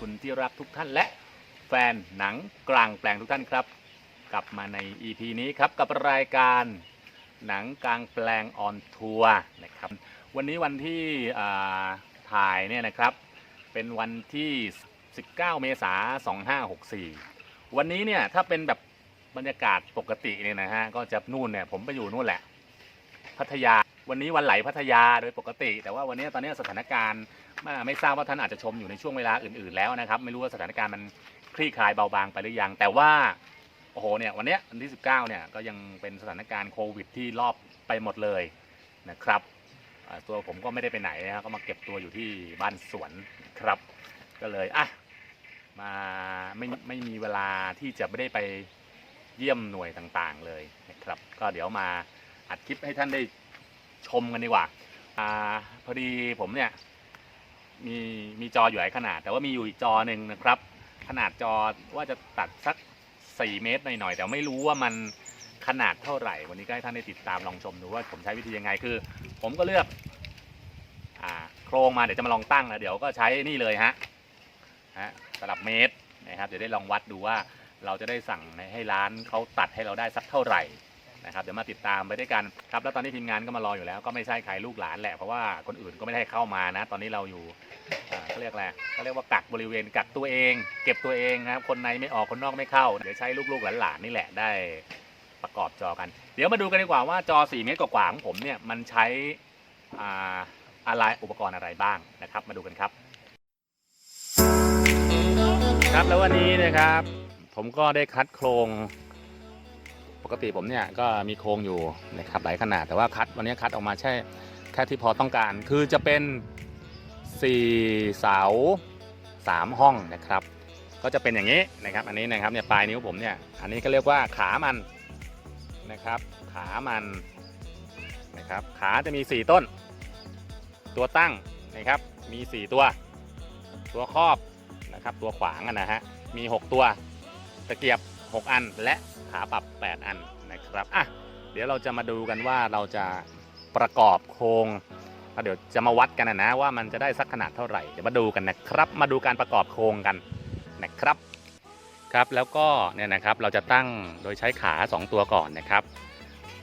คุณที่รักทุกท่านและแฟนหนังกลางแปลงทุกท่านครับ กลับมาใน EP นี้ครับกับรายการหนังกลางแปลงออนทัวร์นะครับ วันนี้วันที่ถ่ายเนี่ยนะครับเป็นวันที่ 19 เมษายน 2564 วันนี้เนี่ยถ้าเป็นแบบบรรยากาศปกติเนี่ยนะฮะก็จะนู่นเนี่ยผมไปอยู่นู่นแหละ พัทยา วันนี้วันไหลพัทยาโดยปกติ แต่ว่าวันนี้ตอนนี้สถานการณ์ไม่ทราบว่าท่านอาจจะชมอยู่ในช่วงเวลาอื่น ๆแล้วนะครับ ไม่รู้ว่าสถานการณ์มันคลี่คลายเบาบางไปหรือยัง แต่ว่าโอ้โหเนี่ยวันนี้วันที่ 19เนี่ยก็ยังเป็นสถานการณ์โควิดที่รอบไปหมดเลยนะครับตัวผมก็ไม่ได้ไปไหนนะครับก็มาเก็บตัวอยู่ที่บ้านสวนครับ ก็เลยอะมาไม่ไม่มีเวลาที่จะไม่ได้ไปเยี่ยมหน่วยต่างๆเลยนะครับ ก็เดี๋ยวมาอัดคลิปให้ท่านได้ ชมกันดีกว่าอ่าพอดีผมเนี่ยมีมีจออยู่หลายขนาด แต่ว่ามีอยู่อีกจอหนึ่งนะครับ ขนาดจอว่าจะตัดสัก 4 เมตรหน่อยๆแต่ไม่รู้ว่ามันขนาดเท่าไหร่ วันนี้ก็ให้ท่านได้ติดตามลองชมดูว่าผมใช้วิธียังไงคือ ผมก็เลือกอ่าโครงมาเดี๋ยวจะมาลองตั้งแล้วเดี๋ยวก็ใช้นี่เลยฮะฮะสลับเมตรนะครับเดี๋ยวได้ลองวัดดูว่าเราจะได้สั่งให้ร้านเขาตัดให้เราได้สักเท่าไหร่ นะครับเดี๋ยวมาติดตามไปด้วยกันครับแล้วตอนนี้ทีมงานก็มารออยู่แล้ว ก็ไม่ใช่ใครลูกหลานแหละเพราะว่าคนอื่นก็ไม่ได้เข้ามานะ ตอนนี้เราอยู่เขาเรียกอะไรเขาเรียกว่ากักบริเวณกักตัวเอง เก็บตัวเองนะครับคนในไม่ออกคนนอกไม่เข้าเดี๋ยวใช้ลูกๆหลานๆนี่แหละได้ประกอบจอกัน เดี๋ยวมาดูกันดีกว่าว่าจอ 4 เมตรกว่าๆของผมเนี่ยมันใช้อ่าอะไรอุปกรณ์อะไรบ้างนะครับ มาดูกันครับ ครับแล้ววันนี้นะครับ ผมก็ได้คัดโครง กติผมเนี่ยก็มีโครงอยู่นะครับหลายขนาด แต่ว่าคัดวันนี้คัดออกมาแค่แค่ที่พอต้องการ คือจะเป็น 4 เสา 3 ห้องนะครับ ก็จะเป็นอย่างนี้นะครับ อันนี้นะครับเนี่ยปลายนิ้วผมเนี่ย อันนี้ก็เรียกว่าขามันนะครับ ขามันนะครับ ขาจะมี 4 ต้น ตัวตั้งนะครับ มี 4 ตัว ตัวครอบนะครับ ตัวขวางนะฮะ มี 6 ตัว ตะเกียบ 6 อัน และขาปรับ 8 อันนะครับอะเดี๋ยวเราจะมาดูกันว่าเราจะประกอบโครงแล้วเดี๋ยวจะมาวัดกันนะนะว่ามันจะได้สักขนาดเท่าไหร่เดี๋ยวมาดูกันนะครับ มาดูการประกอบโครงกันนะครับครับแล้วก็เนี่ยนะครับเราจะตั้งโดยใช้ขา 2 ตัวก่อนนะครับ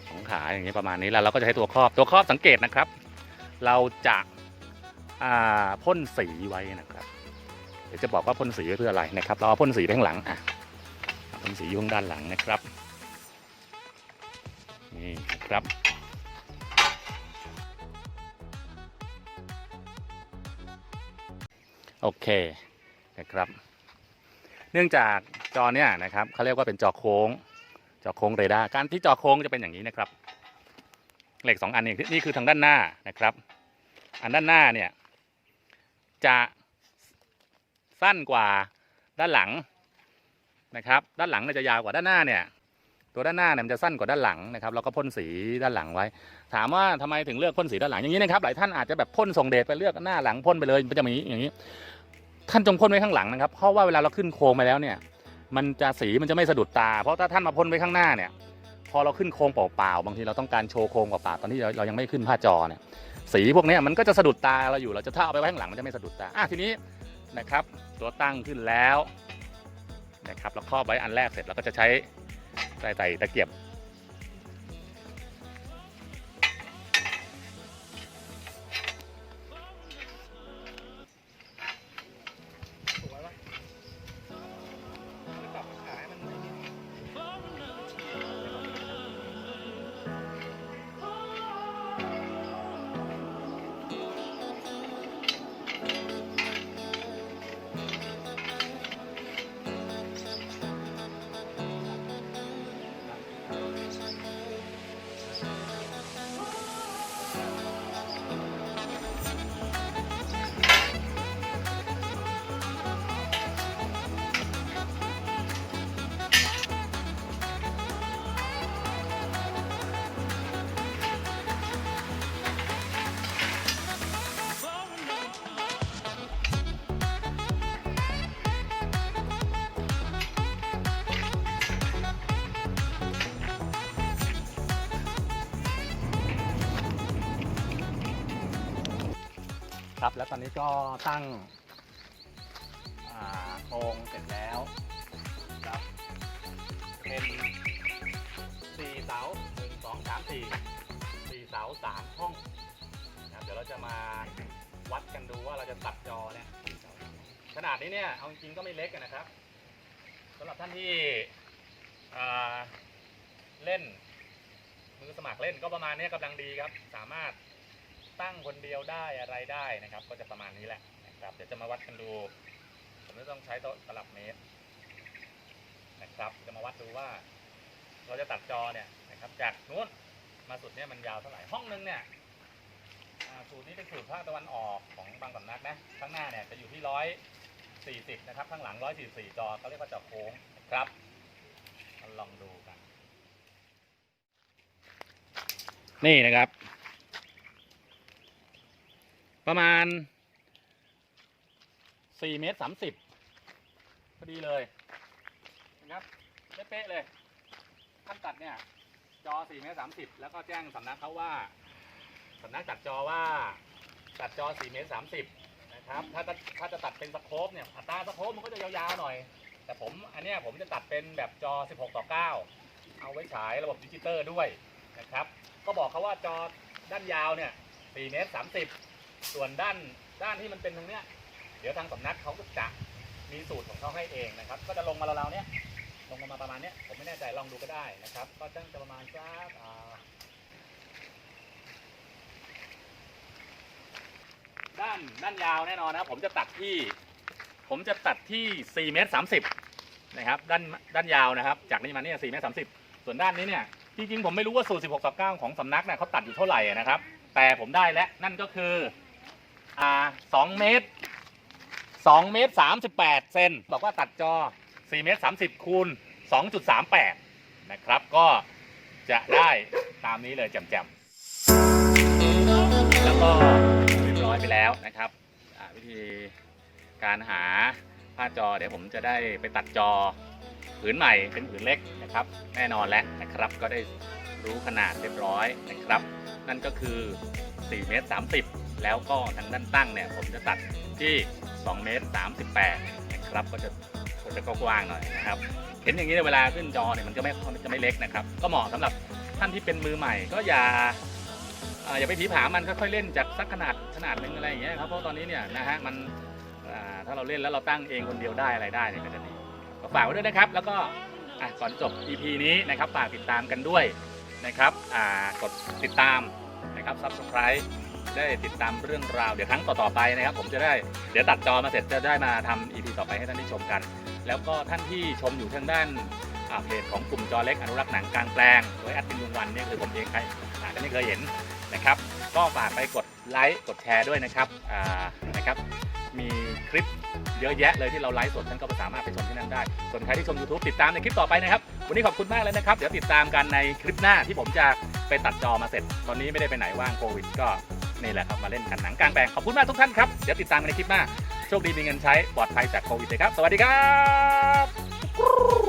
สองขาอย่างนี้ประมาณนี้แล้วเราก็จะใช้ตัวครอบตัวครอบสังเกตนะครับ เราจะพ่นสีไว้นะครับเดี๋ยวจะบอกว่าพ่นสีเพื่ออะไรนะครับ เราเอาพ่นสีไปข้างหลังอะ พ่นสียู่งด้านหลังนะครับนี่นครับโอเคนะครับ เนื่องจากจอเนี่ยนะครับเขาเรียกว่าเป็นจอโค้ง จอโค้งเรดาร์การที่จอโค้งจะเป็นอย่างนี้นะครับ เหล็กสองอันนี้นี่คือทางด้านหน้านะครับ อันด้านหน้าเนี่ยจะสั้นกว่าด้านหลัง นะครับ ด้านหลังเนี่ยจะยาวกว่าด้านหน้าเนี่ย ตัวด้านหน้าเนี่ยมันจะสั้นกว่าด้านหลังนะครับเราก็พ่นสีด้านหลังไว้ ถามว่าทำไมถึงเลือกพ่นสีด้านหลังอย่างนี้นะครับหลายท่านอาจจะแบบพ่นส่งเดชไปเลือกหน้าหลังพ่นไปเลยมันจะมีอย่างนี้ ท่านจงพ่นไว้ข้างหลังนะครับเพราะว่าเวลาเราขึ้นโครงไปแล้วเนี่ย มันจะสีมันจะไม่สะดุดตา เพราะถ้าท่านมาพ่นไว้ข้างหน้าเนี่ย พอเราขึ้นโครงเปล่าๆบางทีเราต้องการโชว์โครงเปล่าๆตอนที่เรายังไม่ขึ้นผ้าจอเนี่ยสีพวกนี้มันก็จะสะดุดตาเราอยู่เราจะถ้าเอาไปไว้ข้างหลังมันจะไม่สะดุดตาอะทีนี้นะครับ ตัวตั้งขึ้นแล้ว นะครับเราครอบไว้อันแรกเสร็จเราก็จะใช้ใส่ใส่ตะเกียบ ครับ แล้วตอนนี้ก็ตั้งโครงเสร็จแล้วครับเป็นสี่เสาหนึ่งสองสามสี่สี่เสาสามห้องนะครับเดี๋ยวเราจะมาวัดกันดูว่าเราจะตัดจอเนี่ยขนาดนี้เนี่ยเอาจริงก็ไม่เล็กนะครับสำหรับท่านที่เล่นมือสมัครเล่นก็ประมาณนี้กำลังดีครับ สามารถ ตั้งคนเดียวได้อะไรได้นะครับ ก็จะประมาณนี้แหละนะครับ เดี๋ยวจะมาวัดกันดู ผมจะต้องใช้โต๊ะตลับเมตรนะครับ จะมาวัดดูว่า เราจะตัดจอเนี่ยนะครับ จากนู้นมาสุดเนี่ยมันยาวเท่าไหร่ห้องนึงเนี่ยสูตรนี้เป็นสูตรภาคตะวันออกของบางสำนักนะข้างหน้าเนี่ยจะอยู่ที่ร้อยสี่สิบนะครับ ข้างหลังร้อยสี่สี่จอเขาเรียกว่าจอโค้งนะครับลองดูกัน นี่นะครับ ประมาณสี่เมตรสามสิบพอดีเลยนะครับเป๊ะเลยขั้นตัดเนี่ย จอสี่เมตรสามสิบแล้วก็แจ้งสำนักเขาว่าสำนักตัดจอว่าตัดจอสี่เมตรสามสิบนะครับ ถ้าจะถ้าจะตัดเป็นสโคปเนี่ยอัตราสโคปมันก็จะยาวๆหน่อย แต่ผมอันเนี้ยผมจะตัดเป็นแบบจอ 16 ต่อ 9 เอาไว้ฉายระบบดิจิเตอร์ด้วยนะครับ ก็บอกเขาว่าจอด้านยาวเนี่ย4เมตร30 ส่วนด้านด้านที่มันเป็นตรงเนี้ย เดี๋ยวทางสำนักเขาก็จะมีสูตรของเขาให้เองนะครับ ก็จะลงมาเราวๆเนี้ยลงมาประมาณเนี้ยผมไม่แน่ใจลองดูก็ได้นะครับ ก็ตั้งจะประมาณสักอ่าด้านด้านยาวแน่นอนนะผมจะตัดที่ ผมจะตัดที่4เมตร30นะครับด้านด้านยาวนะครับ จากนี้มาเนี่ย4เมตร30 ส่วนด้านนี้เนี่ยจริงๆผมไม่รู้ว่าสูตร16ต่อ9ของสำนักเนี่ยเขาตัดอยู่เท่าไหร่นะครับ แต่ผมได้แล้วนั่นก็คือ อ่า2เมตร2เมตร38เซนบอกว่าตัดจอ4เมตร30คูณ2.38นะครับ ก็จะได้ตามนี้เลยแจ่มๆแล้วก็เรียบร้อยไปแล้วนะครับอ่าวิธีการหาผ้าจอเดี๋ยวผมจะได้ไปตัดจอผืนใหม่เป็นผืนเล็กนะครับ แน่นอนแล้วนะครับก็ได้รู้ขนาดเรียบร้อยนะครับ นั่นก็คือ4เมตร30 แล้วก็ทางด้านตั้งเนี่ยผมจะตัดที่ 2 เมตร 38 นะครับ ก็จะก็จะกว้างหน่อยนะครับ เห็นอย่างนี้ในเวลาขึ้นจอเนี่ยมันจะไม่มันจะไม่เล็กนะครับ ก็เหมาะสำหรับท่านที่เป็นมือใหม่ ก็อย่าอย่าไปผีผามันค่อยๆเล่นจากสักขนาดขนาดหนึ่งอะไรอย่างเงี้ยครับเพราะตอนนี้เนี่ยนะฮะมันถ้าเราเล่นแล้วเราตั้งเองคนเดียวได้อะไรได้เนี่ยก็จะดีก็ฝากไว้ด้วยนะครับ แล้วก็ก่อนจบ EP นี้นะครับฝากติดตามกันด้วยนะครับกดติดตามนะครับ Subscribe ได้ติดตามเรื่องราวเดี๋ยวครั้งต่อๆไปนะครับ ผมจะได้เดี๋ยวตัดจอมาเสร็จจะได้มาทำ EP ต่อไปให้ท่านได้ชมกัน แล้วก็ท่านที่ชมอยู่ทางด้านอ่าเพจของกลุ่มจอเล็กอนุรักษ์หนังกลางแปลงโดยแอดมินลุงวันเนี่ยคือผมเองใครอาจจะไม่เคยเห็นนะครับ ก็ฝากไปกดไลค์กดแชร์ด้วยนะครับนะครับมีคลิปเยอะแยะเลยที่เราไลฟ์สดท่านก็สามารถไปชมที่นั่นได้ ส่วนใครที่ชม YouTube ติดตามในคลิปต่อไปนะครับ วันนี้ขอบคุณมากเลยนะครับ เดี๋ยวติดตามกันในคลิปหน้าที่ผมจะไปตัดจอมาเสร็จ ตอนนี้ไม่ได้ไปไหนว่างโควิดก็ นี่แหละครับมาเล่นกันหนังกลางแปลงขอบคุณมากทุกท่านครับเดี๋ยวติดตามกันในคลิปหน้าโชคดีมีเงินใช้ปลอดภัยจากโควิดเลยครับ สวัสดีครับ